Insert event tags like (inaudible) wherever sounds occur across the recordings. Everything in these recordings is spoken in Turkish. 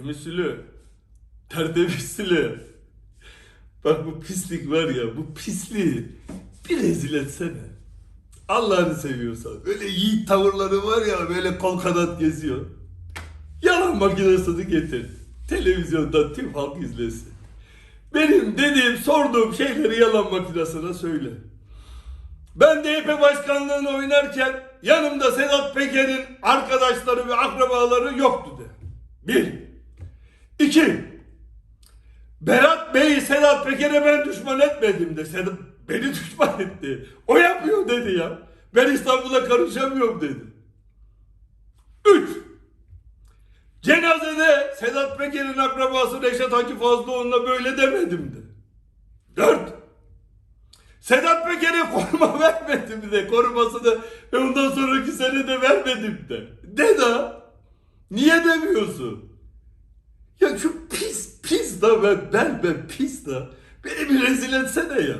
Temizsülü. Tertemizsülü. Bak bu pislik var ya bu pisliği bir rezil etsene. Allah'ını seviyorsan. Böyle yiğit tavırları var ya böyle kol kanat geziyor. Yalan makinesini getir. Televizyonda tüm halk izlesin. Benim dediğim sorduğum şeyleri yalan makinesine söyle. Ben DYP başkanlığını oynarken yanımda Sedat Peker'in arkadaşları ve akrabaları yoktu de. Bir. İki. Bey'i Sedat Peker'e ben düşman etmedim de. Sedat beni (laughs) düşman etti. O yapıyor dedi ya. Ben İstanbul'a karışamıyorum dedi. Üç. Cenazede Sedat Peker'in akrabası Reşat Hacı Fazlıoğlu'na böyle demedim de. Dört. Sedat Peker'e koruma (laughs) vermedim de. Korumasını ve ondan sonraki sene de vermedim de. De da. Niye demiyorsun? Ya şu pis pis da ben ben ben pis da. Beni bir rezil etsene ya.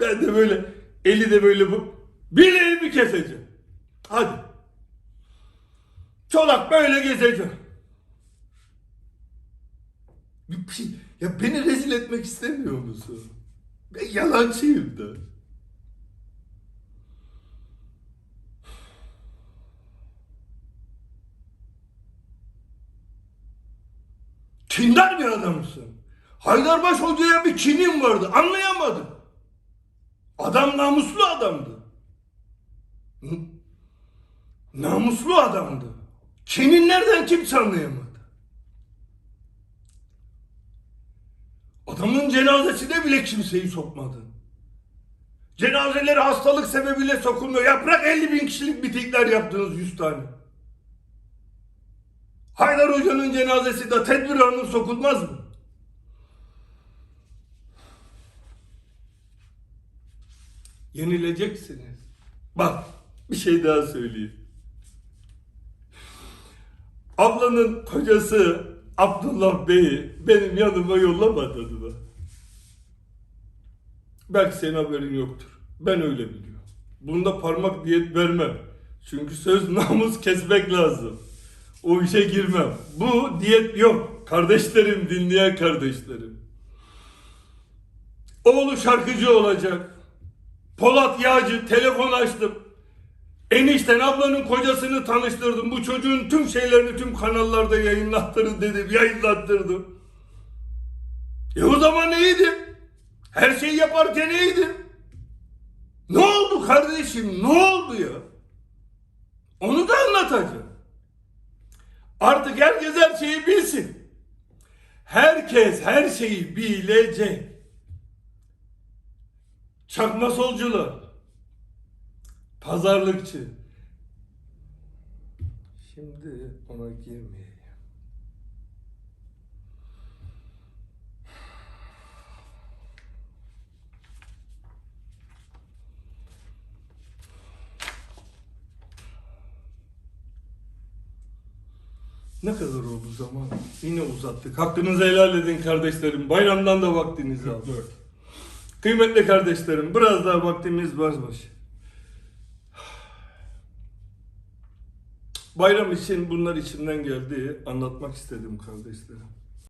Ben de böyle eli de böyle bu bileğimi keseceğim. Hadi. Çolak böyle gezeceğim. Ya beni rezil etmek istemiyor musun? Ben yalancıyım da. Kindar bir adamsın. Haydarbaş Hoca'ya bir kinin vardı. Anlayamadım. Adam namuslu adamdı. Hı? Namuslu adamdı. Kinin nereden kimse anlayamadı. Adamın cenazesine bile kimseyi sokmadın. Cenazeleri hastalık sebebiyle sokulmuyor. Yaprak 50 bin kişilik mitingler yaptınız 100 tane. Haydar Hoca'nın cenazesi de tedbir alınıp sokulmaz mı? Yenileceksiniz. Bak bir şey daha söyleyeyim. Ablanın kocası Abdullah Bey'i benim yanıma yollamadın mı? Belki senin haberin yoktur. Ben öyle biliyorum. Bunda parmak diyet vermem. Çünkü söz namus kesmek lazım. O işe girmem. Bu diyet yok. Kardeşlerim, dinleyen kardeşlerim. Oğlu şarkıcı olacak. Polat Yağcı telefon açtım. Enişten ablanın kocasını tanıştırdım. Bu çocuğun tüm şeylerini tüm kanallarda yayınlattırın dedim. Yayınlattırdım. E o zaman iyiydim. Her şeyi yaparken iyiydim. Ne oldu kardeşim? Ne oldu ya? Onu da anlatacağım. Artık herkes her şeyi bilsin. Herkes her şeyi bilecek. Çakma solcular. Pazarlıkçı. Şimdi ona girmeyeyim. Ne kadar oldu zaman? Yine uzattık. Hakkınızı helal edin kardeşlerim. Bayramdan da vaktinizi aldık. Kıymetli kardeşlerim, biraz daha vaktimiz varmış. Bayram için bunlar içimden geldi. Anlatmak istedim kardeşlerim.